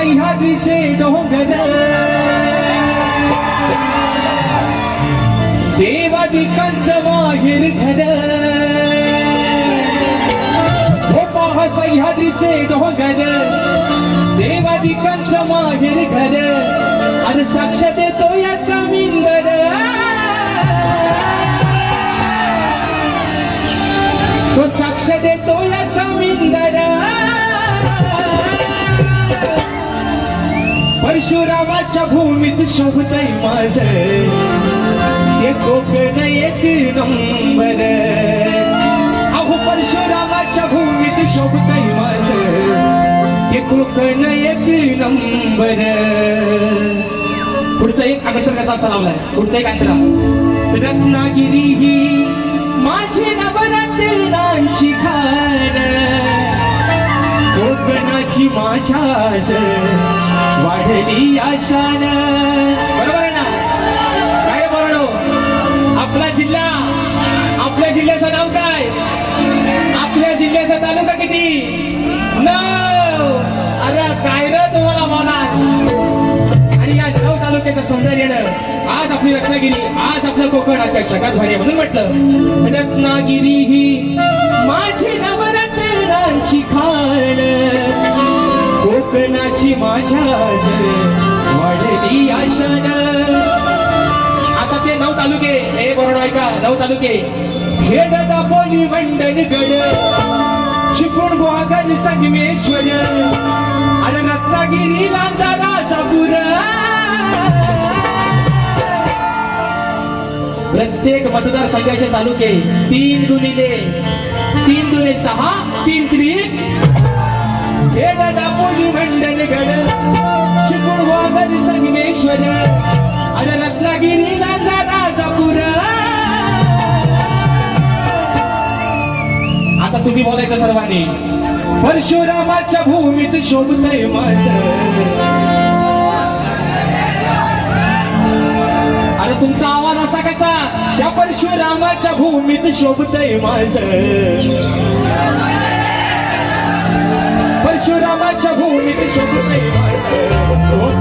सह्याद्रीचे डोंगर. देवादिकांचं माहेर घर. हो पहा सह्याद्रीचे डोंगर. देवादिकांचं माहेर घर. आणि साक्ष देतो या समिंदर. तो साक्ष देतो परशुरामाच्या भूमीत शोभतय माझ. एक कोकण एक नंबर. अहो परशुरामाच्या भूमीत शोभतय माझ. एक कोकण एक नंबर. पुढचा एक अगत्र कसा असा लावलाय? पुढचा एक अंतरा रत्नागिरी ही माझी नवरत्नांची माझ्याच वाढली आशान. बरोबर आहे ना? काय बरोबर आपला जिल्हा आपल्या जिल्ह्याचं नाव काय? आपल्या जिल्ह्याचा तालुका किती? नऊ. अरे काय र तुम्हाला होणार आणि या नऊ तालुक्याचं सौंदर्यानं आज आपली रत्नागिरी आज आपलं कोकण आपल्या जगात भारी म्हणून म्हटलं. रत्नागिरी ही माझी नवरत्नांची खा कोकणाची माझ्या वाढली आशान आता ते नऊ तालुके. हे बरोबर ऐका. नऊ तालुके. खेड दापोली मंडणगड चिपळूण गोगन संगमेश्वर. आणि रत्नागिरी लांजा राजापूर प्रत्येक मतदारसंघाचे तालुके तीन गुणिले. तीन गुणे सहा तीन त्रिक. खेड दापोली मंडणगड चिपळूण गुहागर संगमेश्वर आणि रत्नागिरी लांजा राजापूर आता तुम्ही बोलायचं सर्वांनी परशुरामाच्या भूमीत शोभतय माझ. अरे तुमचा आवाज असा कसा त्या परशुरामाच्या भूमीत शोभतय माझ. रामाच्या भूमीत शोभतय